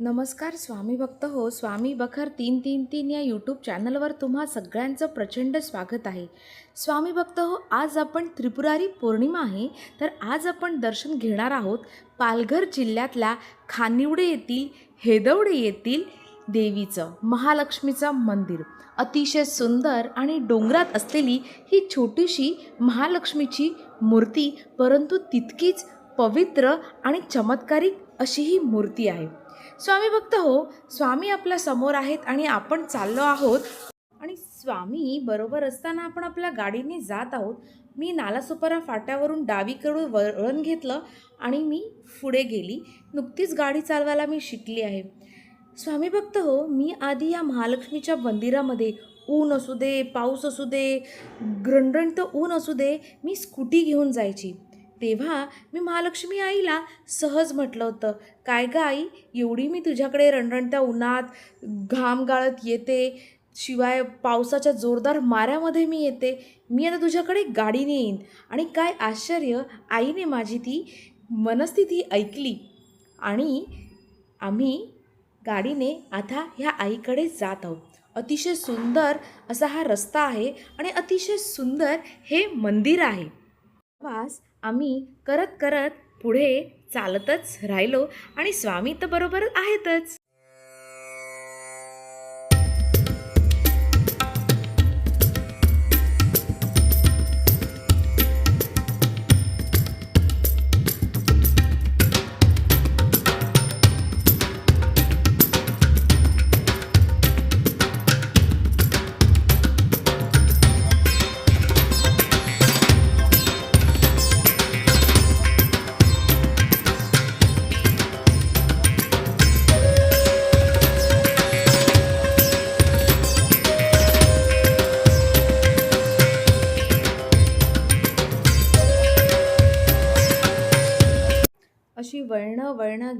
नमस्कार स्वामी भक्त हो. स्वामी बखर तीन तीन तीन या यूट्यूब चॅनलवर तुम्हा सगळ्यांचं प्रचंड स्वागत आहे. स्वामी भक्त हो आज आपण त्रिपुरारी पौर्णिमा आहे तर आज आपण दर्शन घेणार आहोत पालघर जिल्ह्यातल्या खानिवडे येथील हेदवडे येथील देवीचं महालक्ष्मीचं मंदिर. अतिशय सुंदर आणि डोंगरात असलेली ही छोटीशी महालक्ष्मीची मूर्ती परंतु तितकीच पवित्र आणि चमत्कारिक अशी ही मूर्ती आहे. स्वामी भक्त हो स्वामी आपल्यासमोर आहेत आणि आपण चाललो आहोत. आणि स्वामी बरोबर असताना आपण आपल्या गाडीने जात आहोत. मी नालासोपारा फाट्यावरून डावीकडून वळण घेतलं आणि मी पुढे गेली. नुकतीच गाडी चालवायला मी शिकली आहे. स्वामी भक्त हो मी आधी या महालक्ष्मीच्या मंदिरामध्ये ऊन असू दे पाऊस असू दे ग्रंडणतं ऊन असू दे मी स्कूटी घेऊन जायची. तेव्हा मी महालक्ष्मी आईला सहज म्हटलं होतं काय गं आई एवढी मी तुझ्याकडे रणरणत्या उन्हात घाम गाळत येते शिवाय पावसाच्या जोरदार माऱ्यामध्ये मी येते मी आता तुझ्याकडे गाडीने येईन. आणि काय आश्चर्य आईने माझी ती मनस्थिती ऐकली. आणि आम्ही गाडीने आता ह्या आईकडे जात आहोत. अतिशय सुंदर असा हा रस्ता आहे आणि अतिशय सुंदर हे मंदिर आहे. प्रवास आम्ही करत करत पुढे चालतच राहिलो आणि स्वामी तर बरोबर आहेतच.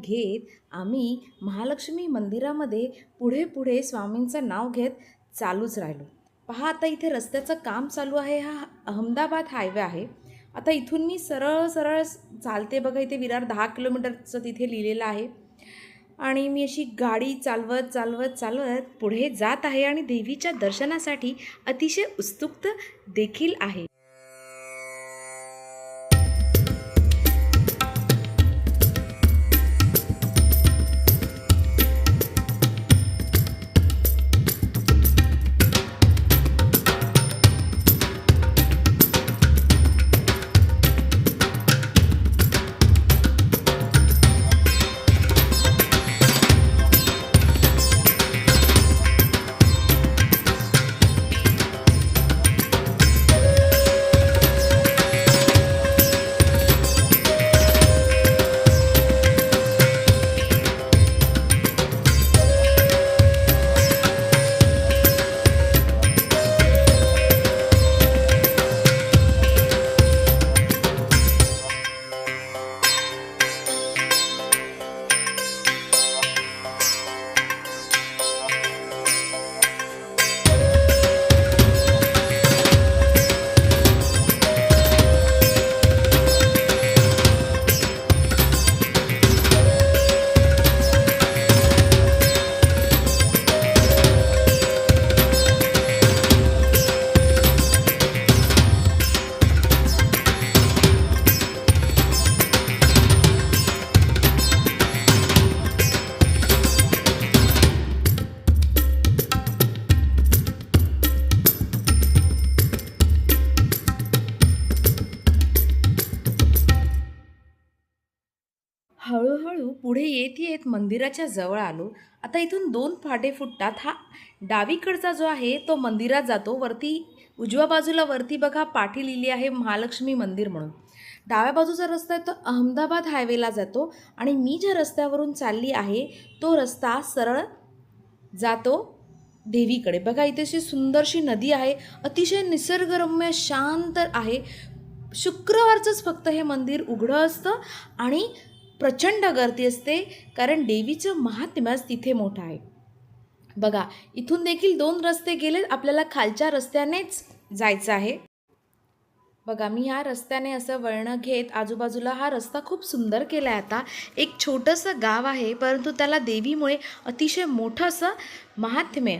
घेत आम्ही महालक्ष्मी मंदिरामध्ये पुढे पुढे स्वामींचं नाव घेत चालूच राहिलो. पहा आता इथे रस्त्याचं काम चालू आहे. हा अहमदाबाद हायवे आहे. आता इथून मी सरळ सरळ चालते बघा इथे विरार दहा किलोमीटरचं तिथे लिहिलेलं आहे. आणि मी अशी गाडी चालवत चालवत चालवत पुढे जात आहे आणि देवीच्या दर्शनासाठी अतिशय उत्सुकता देखील आहे. मंदिराच्या जवळ आलो. आता इथून दोन फाटे फुटतात. हा डावीकडचा जो आहे तो मंदिरात जातो. वरती उजव्या बाजूला वरती बघा पाठी लिहिली आहे महालक्ष्मी मंदिर म्हणून. डाव्या बाजूचा रस्ता आहे तो अहमदाबाद हायवेला जातो आणि मी ज्या रस्त्यावरून चालली आहे तो रस्ता सरळ जातो देवीकडे. बघा इथे अशी सुंदरशी नदी आहे. अतिशय निसर्गरम्य शांत आहे. शुक्रवारचंच फक्त हे मंदिर उघडं असतं आणि प्रचंड गर्दी असते कारण देवीचं महात्म्यच तिथे मोठं आहे. बघा इथून देखील दोन रस्ते गेले आपल्याला खालच्या रस्त्यानेच जायचं आहे. बघा मी ह्या रस्त्याने असं वळणं घेत आजूबाजूला हा रस्ता खूप सुंदर केला आहे आता. एक छोटंसं गाव आहे परंतु त्याला देवीमुळे अतिशय मोठं असं महात्म्य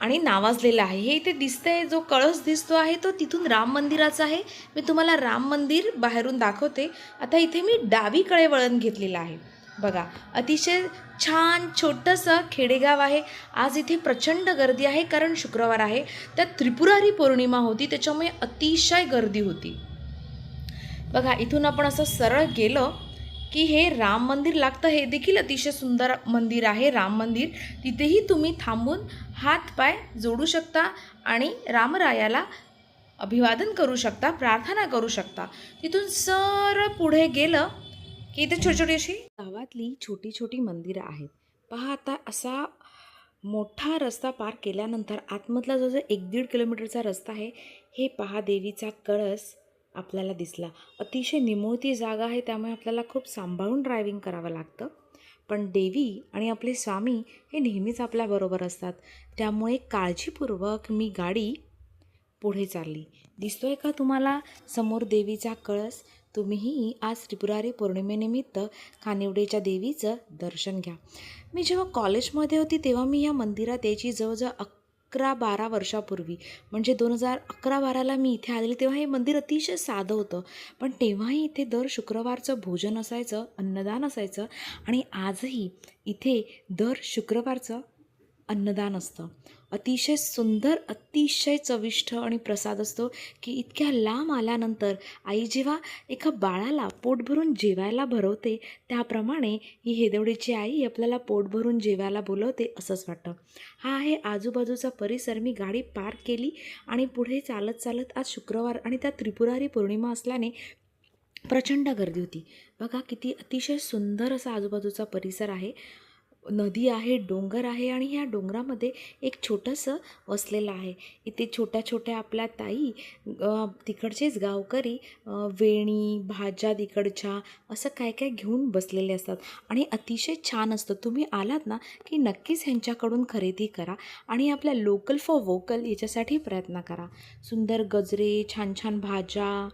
आणि नावाजलेलं आहे. हे इथे दिसतंय जो कळस दिसतो आहे तो तिथून राम मंदिराचा आहे. मी तुम्हाला राम मंदिर बाहेरून दाखवते. आता इथे मी डावीकडे वळण घेतलेलं आहे. बघा अतिशय छान छोटंसं खेडेगाव आहे. आज इथे प्रचंड गर्दी आहे कारण शुक्रवार आहे. त्यात त्रिपुरारी पौर्णिमा होती त्याच्यामुळे अतिशय गर्दी होती. बघा इथून आपण असं सरळ गेलं की हे राम मंदिर लागतं हे देखील अतिशय सुंदर मंदिर आहे राम मंदिर. तिथेही तुम्ही थांबून हातपाय जोडू शकता आणि रामरायाला अभिवादन करू शकता प्रार्थना करू शकता. तिथून सरळ पुढे गेलं की इथे छोटी छोटी अशी गावातली छोटी छोटी मंदिरं आहेत. पहा आता असा मोठा रस्ता पार केल्यानंतर आतमधला जो जो एक दीड किलोमीटरचा रस्ता आहे हे पहा देवीचा कळस. आपल्याला दिसला. अतिशय निमोळती जागा आहे त्यामुळे आपल्याला खूप सांभाळून ड्रायव्हिंग करावं लागतं. पण देवी आणि आपले स्वामी हे नेहमीच आपल्याबरोबर असतात. त्यामुळे काळजीपूर्वक मी गाडी पुढे चालली. दिसतोय का तुम्हाला? समोर देवीचा कळस. तुम्हीही आज त्रिपुरारी पौर्णिमेनिमित्त खानिवडेच्या देवीचं दर्शन घ्या. मी जेव्हा कॉलेजमध्ये होती तेव्हा मी या मंदिरात यायची जवळजवळ अकरा बारा वर्षापूर्वी. म्हणजे दोन हजार अकरा बाराला मी इथे आलेली तेव्हा हे मंदिर अतिशय साधं होतं. पण तेव्हाही इथे दर शुक्रवारचं भोजन असायचं अन्नदान असायचं आणि आजही इथे दर शुक्रवारचं अन्नदान असतं. अतिशय सुंदर अतिशय चविष्ट आणि प्रसाद असतो की इतक्या लांब आल्यानंतर आई जेव्हा एका बाळाला पोट भरून जेवायला भरवते त्याप्रमाणे ही हेदवडीची आई आपल्याला पोट भरून जेवायला बोलवते असंच वाटतं. हा आहे आजूबाजूचा परिसर. मी गाडी पार्क केली आणि पुढे चालत चालत आज शुक्रवार आणि त्या त्रिपुरारी पौर्णिमा असल्याने प्रचंड गर्दी होती. बघा किती अतिशय सुंदर असा आजूबाजूचा परिसर आहे. नदी आहे डोंगर आहे आणि ह्या डोंगरामध्ये एक छोटंसं वसलेलं आहे. इथे छोट्या छोट्या आपल्या ताई तिकडचेच गावकरी वेणी भाज्या तिकडच्या असं काय काय घेऊन बसलेले असतात. आणि अतिशय छान असतं. तुम्ही आलात ना की नक्कीच ह्यांच्याकडून खरेदी करा आणि आपल्या लोकल फॉर वोकल याच्यासाठी प्रयत्न करा. सुंदर गजरे छान छान भाज्या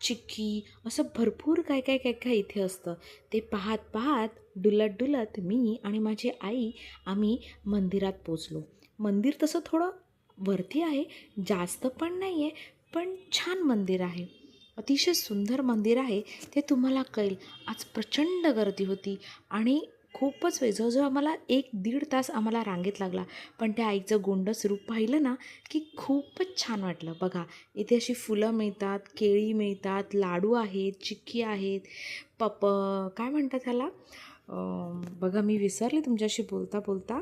चिक्की असं भरपूर काय काय काय काय इथे असतं. ते पाहत पाहत डुलत डुलत मी आणि माझी आई आम्ही मंदिरात पोचलो. मंदिर तसं थोडं वरती आहे जास्त पण नाही आहे पण छान मंदिर आहे. अतिशय सुंदर मंदिर आहे ते तुम्हाला कळेल. आज प्रचंड गर्दी होती आणि खूपच वेळ जवळजवळ आम्हाला एक दीड तास आम्हाला रांगेत लागला. पण त्या आईचं गोंडस रूप पाहिलं ना की खूपच छान वाटलं. बघा इथे अशी फुलं मिळतात केळी मिळतात लाडू आहेत चिक्की आहेत पप काय म्हणतात त्याला? बघा मी विसरले तुमच्याशी बोलता बोलता.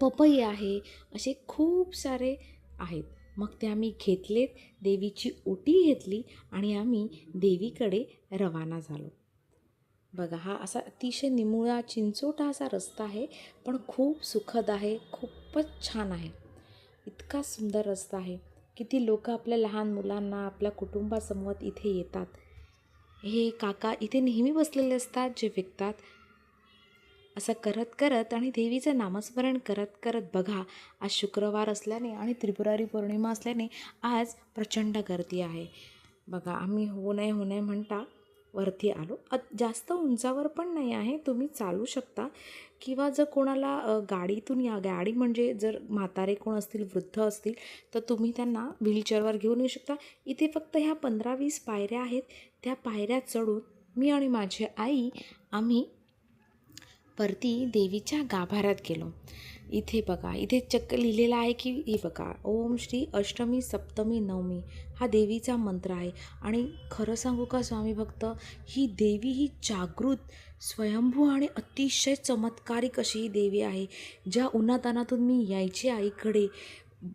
पपई आहे असे खूप सारे आहेत. मग ते आम्ही घेतलेत देवीची ओटी घेतली आणि आम्ही देवीकडे रवाना झालो. बघा हा असा अतिशय निमुळा चिंचोटा असा रस्ता आहे पण खूप सुखद आहे खूपच छान आहे. इतका सुंदर रस्ता आहे. किती लोक आपल्या लहान मुलांना आपल्या कुटुंबासमोर इथे येतात. हे काका इथे नेहमी बसलेले असतात जे विकतात. असं करत करत आणि देवीचं नामस्मरण करत करत बघा आज शुक्रवार असल्याने आणि त्रिपुरारी पौर्णिमा असल्याने आज प्रचंड गर्दी आहे. बघा आम्ही हो नाही हो नाही म्हणता वरती आलो. जास्त उंचावर पण नाही आहे. तुम्ही चालू शकता. किंवा जर कोणाला गाडीतून या गाडी म्हणजे जर म्हातारे कोण असतील वृद्ध असतील तर तुम्ही त्यांना व्हीलचेअरवर घेऊन येऊ शकता. इथे फक्त ह्या पंधरा वीस पायऱ्या आहेत. त्या पायऱ्या चढून मी आणि माझी आई आम्ही परती देवीच्या गाभाऱ्यात गेलो. इथे बघा इथे चक्क लिहिलेलं आहे की हे बघा ओम श्री अष्टमी सप्तमी नवमी हा देवीचा मंत्र आहे. आणि खरं सांगू का स्वामी भक्त ही देवी ही जागृत स्वयंभू आणि अतिशय चमत्कारिक अशी ही देवी आहे. ज्या उन्हातानातून मी यायची आईकडे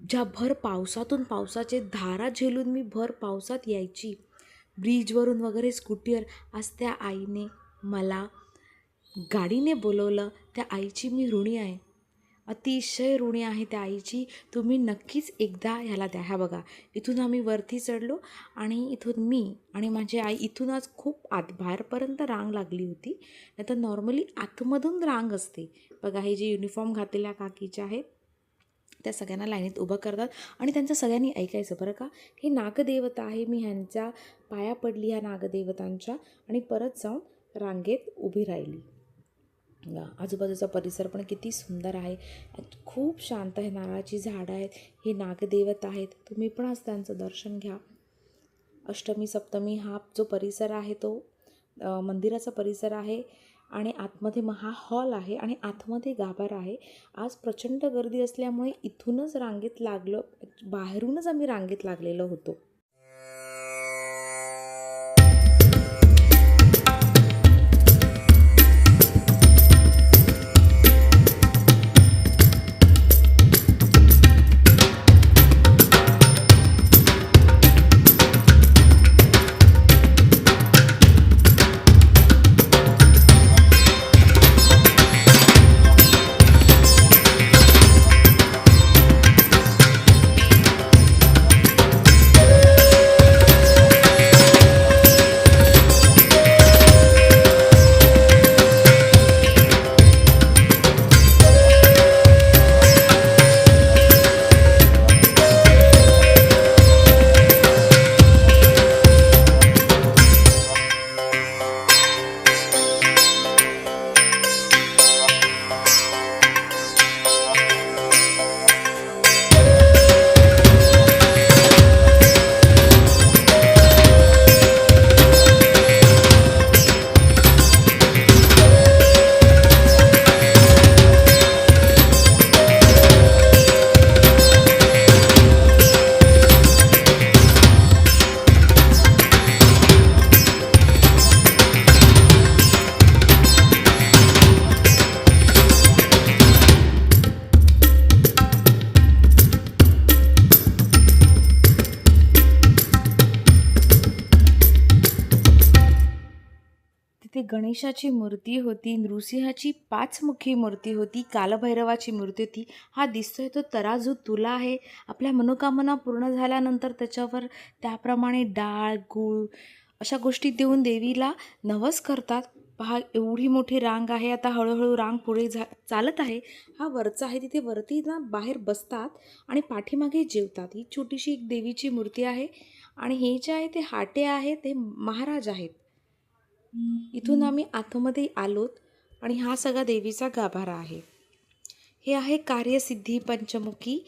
ज्या भर पावसातून पावसाचे धारा झेलून मी भर पावसात यायची. ब्रिजवरून वगैरे स्कूटीवर आज त्या आईने मला गाडीने बोलवलं त्या आईची मी ऋणी आहे. अतिशय ऋणी आहे त्या आईची. तुम्ही नक्कीच एकदा ह्याला द्या. ह्या बघा इथून आम्ही वरती चढलो आणि इथून मी आणि माझी आई इथूनच खूप आत बाहेरपर्यंत रांग लागली होती. नाही तर नॉर्मली आतमधून रांग असते. बघा हे जे युनिफॉर्म घातलेल्या काकीच्या आहेत त्या सगळ्यांना लाईनीत उभं करतात आणि त्यांचं सगळ्यांनी ऐकायचं बरं का हे नागदेवता आहे. मी ह्यांच्या पाया पडली ह्या नागदेवतांच्या आणि परत जाऊन रांगेत उभी राहिली. आजूबाजूचा परिसर पण किती सुंदर आहे. खूप शांत आहे नारळाची झाडं आहेत हे नागदेवत आहेत. तुम्ही पण आज त्यांचं दर्शन घ्या. अष्टमी सप्तमी हा जो परिसर आहे तो मंदिराचा परिसर आहे आणि आतमध्ये महा हॉल आहे आणि आतमध्ये गाभार आहे. आज प्रचंड गर्दी असल्यामुळे इथूनच रांगेत लागलं बाहेरूनच आम्ही रांगेत लागलेलो होतो. गणेशाची मूर्ती होती नृसिंहाची पाचमुखी मूर्ती होती कालभैरवाची मूर्ती होती. हा दिसतोय तो तराजू तुला आहे. आपल्या मनोकामना पूर्ण झाल्यानंतर त्याच्यावर त्याप्रमाणे डाळ गूळ अशा गोष्टी देऊन देवीला नवस करतात. पहा एवढी मोठी रांग आहे. आता हळूहळू रांग पुढे झा चालत आहे. हा वरचा आहे. तिथे वरती ना बाहेर बसतात आणि पाठीमागे जेवतात. ही छोटीशी एक देवीची मूर्ती आहे आणि हे जे आहे ते हाटे आहे ते महाराज आहेत. इथून आम्ही आतमध्ये आलोत आणि हा सगळा देवीचा गाभारा आहे. हे आहे कार्यसिद्धी पंचमुखी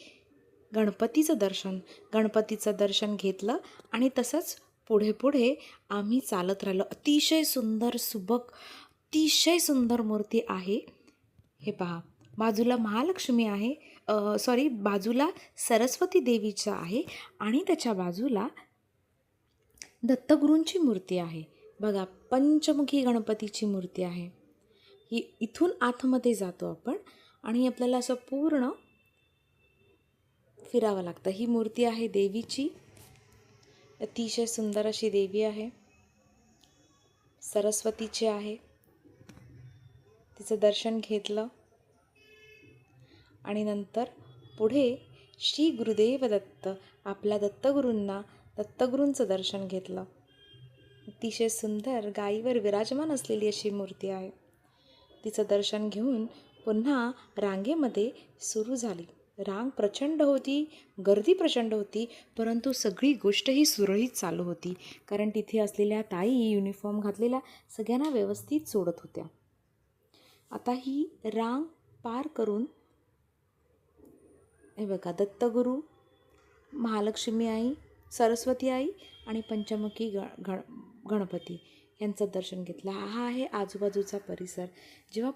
गणपतीचं दर्शन. गणपतीचं दर्शन घेतलं आणि तसंच पुढे पुढे आम्ही चालत राहिलो. अतिशय सुंदर सुबक अतिशय सुंदर मूर्ती आहे. हे पहा बाजूला महालक्ष्मी आहे. सॉरी बाजूला सरस्वती देवीचं आहे आणि त्याच्या बाजूला दत्तगुरूंची मूर्ती आहे. बघा पंचमुखी गणपतीची मूर्ती आहे. ही इथून आतमध्ये जातो आपण आणि आपल्याला असं पूर्ण फिरावं लागतं. ही मूर्ती आहे देवीची. अतिशय सुंदर अशी देवी आहे. सरस्वतीची आहे. तिचं दर्शन घेतलं. आणि नंतर पुढे श्री गुरुदेव दत्त आपल्या दत्तगुरूंना दत्तगुरूंचं दर्शन घेतलं. अतिशय सुंदर गायीवर विराजमान असलेली अशी मूर्ती आहे. तिचं दर्शन घेऊन पुन्हा रांगेमध्ये सुरू झाली. रांग प्रचंड होती गर्दी प्रचंड होती परंतु सगळी गोष्ट ही सुरळीत चालू होती कारण तिथे असलेल्या ताई युनिफॉर्म घातलेल्या सगळ्यांना व्यवस्थित सोडत होत्या. आता ही रांग पार करून हे बघा दत्तगुरू महालक्ष्मी आई सरस्वती आई आणि पंचमुखी ग गण गणपती यांचं दर्शन घेतलं. हा आहे आजूबाजूचा परिसर. जेव्हा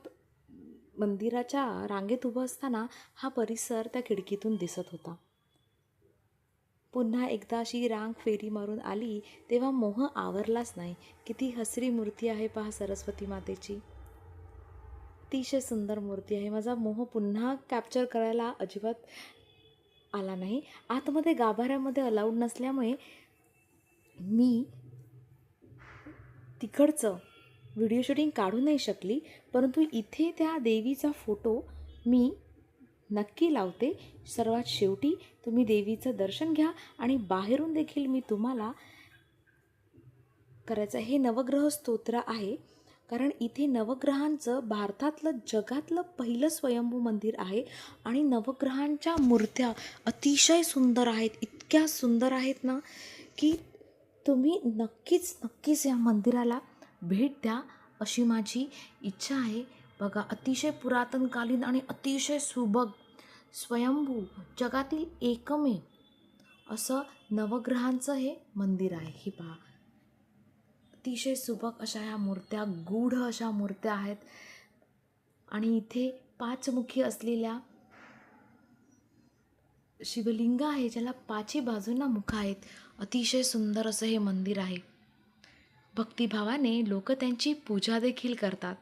मंदिराच्या रांगेत उभं असताना हा परिसर त्या खिडकीतून दिसत होता. पुन्हा एकदा अशी रांग फेरी मारून आली तेव्हा मोह आवरलाच नाही. किती हसरी मूर्ती आहे पहा सरस्वती मातेची. अतिशय सुंदर मूर्ती आहे. माझा मोह पुन्हा कॅप्चर करायला अजिबात आला नाही. आतमध्ये गाभाऱ्यामध्ये अलाउड नसल्यामुळे मी तिकडचं व्हिडिओ शूटिंग काढू नाही शकली परंतु इथे त्या देवीचा फोटो मी नक्की लावते. सर्वात शेवटी तुम्ही देवीचं दर्शन घ्या आणि बाहेरून देखील मी तुम्हाला करायचं. हे नवग्रह स्तोत्र आहे कारण इथे नवग्रहांचं भारतातलं जगातलं पहिलं स्वयंभू मंदिर आहे आणि नवग्रहांच्या मूर्त्या अतिशय सुंदर आहेत. इतक्या सुंदर आहेत ना की तुम्ही नक्कीच नक्कीच या मंदिराला भेट द्या अशी माझी इच्छा आहे. बघा अतिशय पुरातनकालीन आणि अतिशय सुबक स्वयंभू जगातील एकमेव असं नवग्रहांचं हे मंदिर आहे. हे पहा. अतिशय सुबक अशा ह्या मूर्त्या गूढ अशा मूर्त्या आहेत. आणि इथे पाचमुखी असलेल्या शिवलिंग आहे ज्याला पाचही बाजूंना मुख आहेत. अतिशय सुंदर असं हे मंदिर आहे. भक्तिभावाने लोक त्यांची पूजा देखील करतात.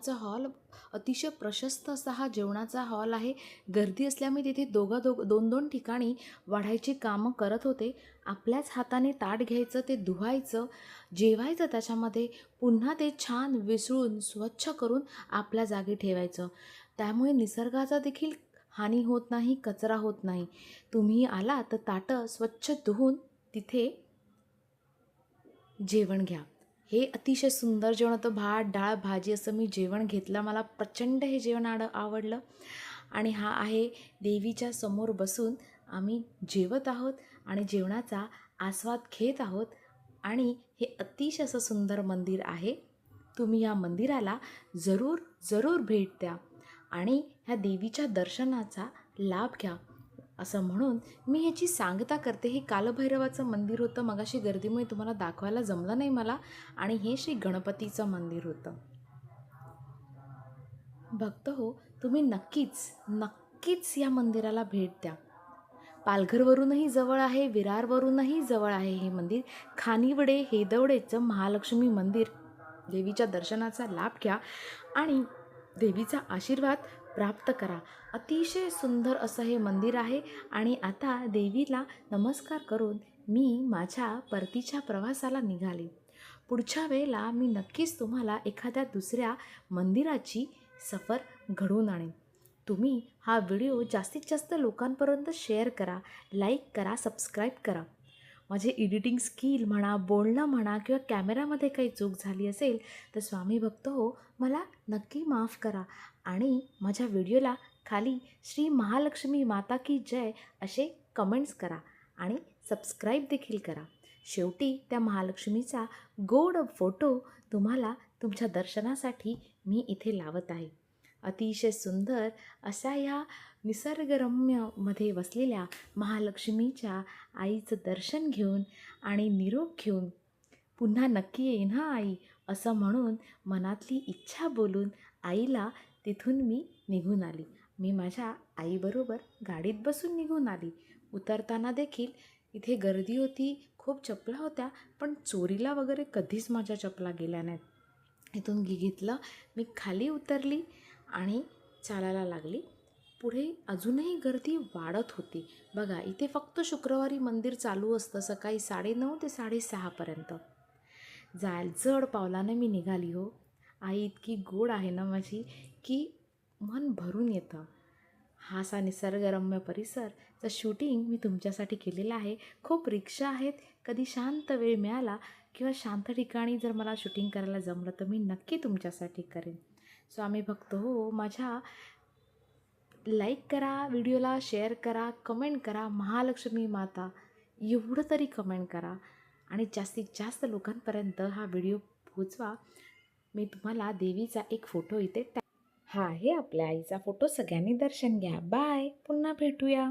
जेवणाचा हॉल अतिशय प्रशस्त असा हा जेवणाचा हॉल आहे. गर्दी असल्यामुळे तिथे दोघं दोघ दोन दोन ठिकाणी वाढायची कामं करत होते. आपल्याच हाताने ताट घ्यायचं ते धुवायचं जेवायचं त्याच्यामध्ये पुन्हा ते छान विसळून स्वच्छ करून आपल्या जागी ठेवायचं. त्यामुळे निसर्गाचा देखील हानी होत नाही कचरा होत नाही. तुम्ही आला तर ताटं स्वच्छ धुवून तिथे जेवण घ्या. हे अतिशय सुंदर जेवण होतं. भात डाळ भाजी असं मी जेवण घेतलं. मला प्रचंड हे जेवण आड आवडलं. आणि हा आहे देवीच्या समोर बसून आम्ही जेवत आहोत आणि जेवणाचा आस्वाद घेत आहोत. आणि हे अतिशय असं सुंदर मंदिर आहे. तुम्ही या मंदिराला जरूर जरूर भेट द्या. आणि ह्या देवीच्या दर्शनाचा लाभ घ्या. असं म्हणून मी ह्याची सांगता करते. हे कालभैरवाचं मंदिर होतं. मगाशी गर्दीमुळे तुम्हाला दाखवायला जमलं नाही मला. आणि हे श्री गणपतीचं मंदिर होतं. भक्त हो तुम्ही नक्कीच नक्कीच या मंदिराला भेट द्या. पालघरवरूनही जवळ आहे विरारवरूनही जवळ आहे हे मंदिर. खानिवडे हेदवडेचं महालक्ष्मी मंदिर. देवीच्या दर्शनाचा लाभ घ्या. आणि देवीचा आशीर्वाद प्राप्त करा. अतिशय सुंदर असं हे मंदिर आहे आणि आता देवीला नमस्कार करून मी माझ्या परतीच्या प्रवासाला निघाले. पुढच्या वेळेला मी नक्कीच तुम्हाला एखाद्या दुसऱ्या मंदिराची सफर घडवून आणेन. तुम्ही हा व्हिडिओ जास्तीत जास्त लोकांपर्यंत शेअर करा लाईक करा सबस्क्राईब करा. माझे एडिटिंग स्किल म्हणा बोलणं म्हणा किंवा कॅमेरामध्ये काही चूक झाली असेल तर स्वामी भक्त हो मला नक्की माफ करा. आणि माझ्या व्हिडिओला खाली श्री महालक्ष्मी माता की जय असे कमेंट्स करा आणि सबस्क्राईब देखील करा. शेवटी त्या महालक्ष्मीचा गोड फोटो तुम्हाला तुमच्या दर्शनासाठी मी इथे लावत आहे. अतिशय सुंदर अशा या निसर्गरम्यमध्ये वसलेल्या महालक्ष्मीच्या आईचं दर्शन घेऊन आणि निरोप घेऊन पुन्हा नक्की येईन हा आई असं म्हणून मनातली इच्छा बोलून आईला तिथून मी निघून आली. मी माझ्या आईबरोबर गाडीत बसून निघून आली. उतरताना देखील इथे गर्दी होती खूप चपला होत्या पण चोरीला वगैरे कधीच माझ्या चपला गेल्या नाहीत. इथून घेतलं मी खाली उतरली आणि चालायला लागली. पुढे अजूनही गर्दी वाढत होती. बघा इथे फक्त शुक्रवारी मंदिर चालू असतं सकाळी साडेनऊ ते साडेसहापर्यंत जायला जड पावलानं मी निघाली हो. आई इतकी गोड आहे ना माझी की मन भरून येतं. हा असा निसर्गरम्य परिसरचं शूटिंग मी तुमच्यासाठी केलेलं आहे. खूप रिक्षा आहेत. कधी शांत वेळ मिळाला किंवा शांत ठिकाणी जर मला शूटिंग करायला जमलं तर मी नक्की तुमच्यासाठी करेन. सो आम्ही बघतो हो माझ्या लाईक करा व्हिडिओला शेअर करा कमेंट करा. महालक्ष्मी माता एवढं तरी कमेंट करा. आणि जास्तीत जास्त लोकांपर्यंत हा व्हिडिओ पोचवा मी तुम्हाला देवीचा एक फोटो इथे टॅ हा आहे आपल्या आईचा फोटो. सगळ्यांनी दर्शन घ्या. बाय. पुन्हा भेटूया.